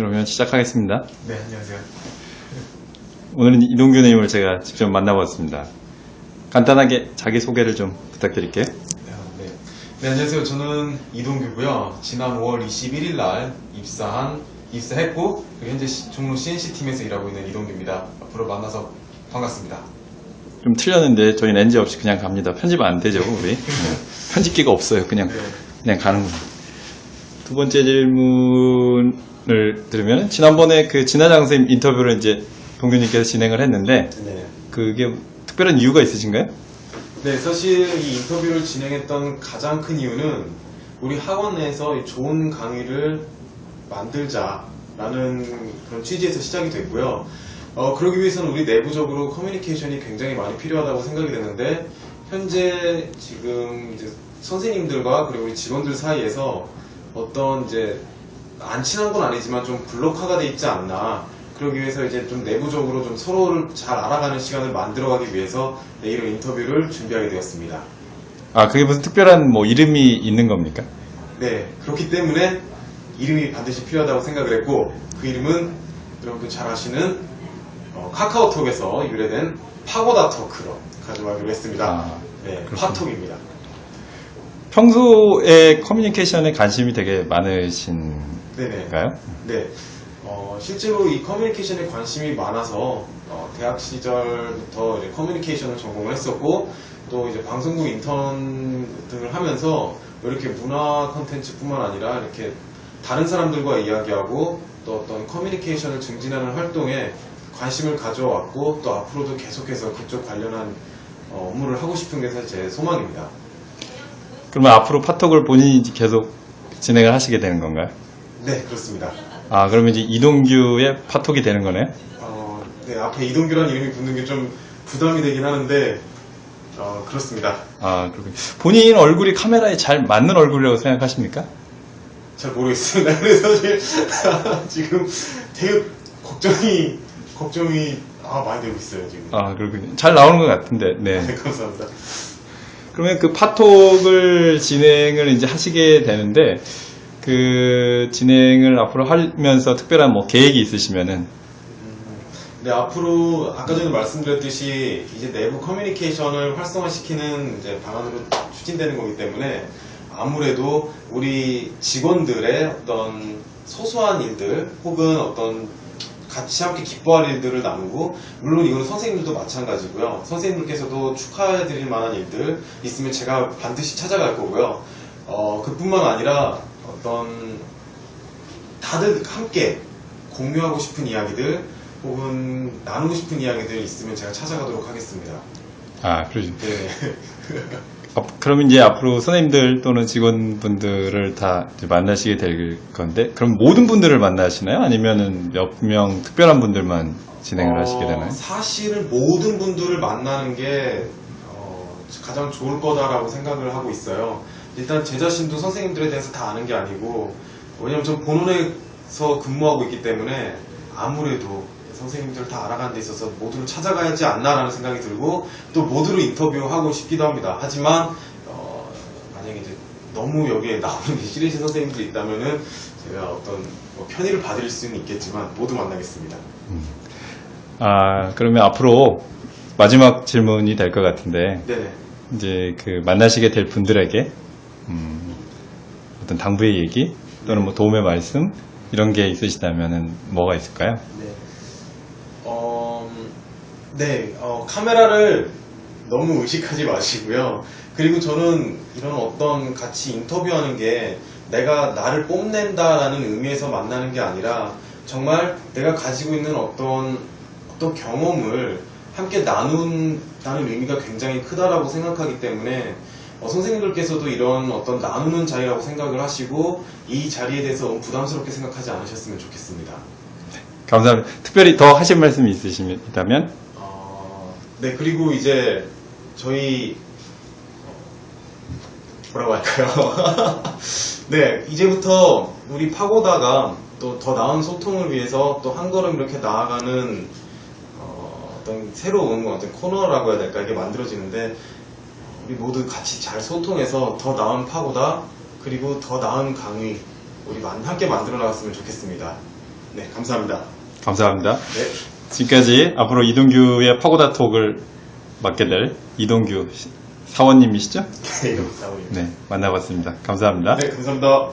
그러면 시작하겠습니다. 네, 안녕하세요. 오늘은 이동규 네임을 제가 직접 만나봤습니다. 간단하게 자기소개를 좀 부탁드릴게요. 네, 네. 네, 안녕하세요. 저는 이동규고요. 지난 5월 21일 날 입사한, 입사했고, 현재 시- 종로 CNC 팀에서 일하고 있는 이동규입니다. 앞으로 만나서 반갑습니다. 좀 틀렸는데 저희는 NG 없이 그냥 갑니다. 편집 안 되죠, 우리? 네. 편집기가 없어요. 그냥 네. 그냥 가는구나. 두 번째 질문을 들으면 지난번에 그 진화장 선생님 인터뷰를 이제 동규님께서 진행을 했는데 네. 그게 특별한 이유가 있으신가요? 네, 사실 이 인터뷰를 진행했던 가장 큰 이유는 우리 학원 내에서 이 좋은 강의를 만들자라는 그런 취지에서 시작이 됐고요. 어, 그러기 위해서는 우리 내부적으로 커뮤니케이션이 굉장히 많이 필요하다고 생각이 됐는데 현재 지금 이제 선생님들과 그리고 우리 직원들 사이에서 어떤 이제 안 친한 건 아니지만 좀 블록화가 돼 있지 않나. 그러기 위해서 이제 좀 내부적으로 좀 서로를 잘 알아가는 시간을 만들어가기 위해서 네, 이런 인터뷰를 준비하게 되었습니다. 아 그게 무슨 특별한 뭐 이름이 있는 겁니까? 네, 그렇기 때문에 이름이 반드시 필요하다고 생각을 했고 그 이름은 여러분들 잘 아시는 어, 카카오톡에서 유래된 파고다 토크로 가져가기로 했습니다. 아, 네, 그렇군요. 파톡입니다. 평소에 커뮤니케이션에 관심이 되게 많으신가요? 네. 어, 실제로 이 커뮤니케이션에 관심이 많아서 어, 대학 시절부터 이제 커뮤니케이션을 전공을 했었고 또 이제 방송국 인턴 등을 하면서 이렇게 문화 컨텐츠뿐만 아니라 이렇게 다른 사람들과 이야기하고 또 어떤 커뮤니케이션을 증진하는 활동에 관심을 가져왔고 또 앞으로도 계속해서 그쪽 관련한 어, 업무를 하고 싶은 게 사실 제 소망입니다. 그러면 앞으로 파톡을 본인이 계속 진행을 하시게 되는 건가요? 네, 그렇습니다. 아 그러면 이제 이동규의 파톡이 되는 거네요? 어, 네, 앞에 이동규라는 이름이 붙는 게 좀 부담이 되긴 하는데, 어, 그렇습니다. 아 그렇군요. 본인 얼굴이 카메라에 잘 맞는 얼굴이라고 생각하십니까? 잘 모르겠습니다. 그래서 사실 지금 되게 걱정이, 걱정이, 아, 많이 되고 있어요, 지금. 아 그렇군요. 잘 나오는 것 같은데. 네. 네, 감사합니다. 그러면 그 파톡을 진행을 이제 하시게 되는데 그 진행을 앞으로 하면서 특별한 뭐 계획이 있으시면은. 네, 앞으로 아까 전에 말씀드렸듯이 이제 내부 커뮤니케이션을 활성화시키는 이제 방안으로 추진되는 거기 때문에 아무래도 우리 직원들의 어떤 소소한 일들 혹은 어떤 같이 함께 기뻐할 일들을 나누고 물론 이거는 선생님들도 마찬가지고요. 선생님들께서도 축하해드릴 만한 일들 있으면 제가 반드시 찾아갈 거고요. 어, 그뿐만 아니라 어떤 다들 함께 공유하고 싶은 이야기들 혹은 나누고 싶은 이야기들 있으면 제가 찾아가도록 하겠습니다. 아 그러죠. 네. 앞- 그럼 이제 앞으로 선생님들 또는 직원분들을 다 만나시게 될 건데 그럼 모든 분들을 만나시나요? 아니면은 몇 명 특별한 분들만 진행을 어, 하시게 되나요? 사실은 모든 분들을 만나는 게 어, 가장 좋을 거다라고 생각을 하고 있어요. 일단 제 자신도 선생님들에 대해서 다 아는 게 아니고 왜냐면 전 본원에서 근무하고 있기 때문에 아무래도 선생님들 다 알아가는 데 있어서 모두를 찾아가야 지 않나라는 생각이 들고 또 모두를 인터뷰하고 싶기도 합니다. 하지만 어, 만약에 이제 너무 여기에 나오는 게 싫으신 선생님들이 있다면은 제가 어떤 뭐 편의를 받을 수는 있겠지만 모두 만나겠습니다. 아 그러면 앞으로 마지막 질문이 될 것 같은데 네네. 이제 그 만나시게 될 분들에게 음, 어떤 당부의 얘기 또는 뭐 도움의 말씀 이런 게 있으시다면은 뭐가 있을까요? 네. 네, 어, 카메라를 너무 의식하지 마시고요. 그리고 저는 이런 어떤 같이 인터뷰하는 게 내가 나를 뽐낸다라는 의미에서 만나는 게 아니라 정말 내가 가지고 있는 어떤 어떤 경험을 함께 나눈다는 의미가 굉장히 크다라고 생각하기 때문에 어, 선생님들께서도 이런 어떤 나누는 자리라고 생각을 하시고 이 자리에 대해서 너무 부담스럽게 생각하지 않으셨으면 좋겠습니다. 감사합니다. 특별히 더 하실 말씀이 있으시다면 어, 네, 그리고 이제 저희 어, 뭐라고 할까요? 네, 이제부터 우리 파고다가 또 더 나은 소통을 위해서 또 한 걸음 이렇게 나아가는 어, 어떤 새로운 어떤 코너라고 해야 될까 이게 만들어지는데 우리 모두 같이 잘 소통해서 더 나은 파고다 그리고 더 나은 강의 우리 만- 함께 만들어 나갔으면 좋겠습니다. 네, 감사합니다. 감사합니다. 네. 지금까지 앞으로 이동규의 파고다 톡을 맡게 될 이동규 시- 사원님이시죠? 네, 감사합니다. 네, 만나봤습니다. 감사합니다. 네, 감사합니다.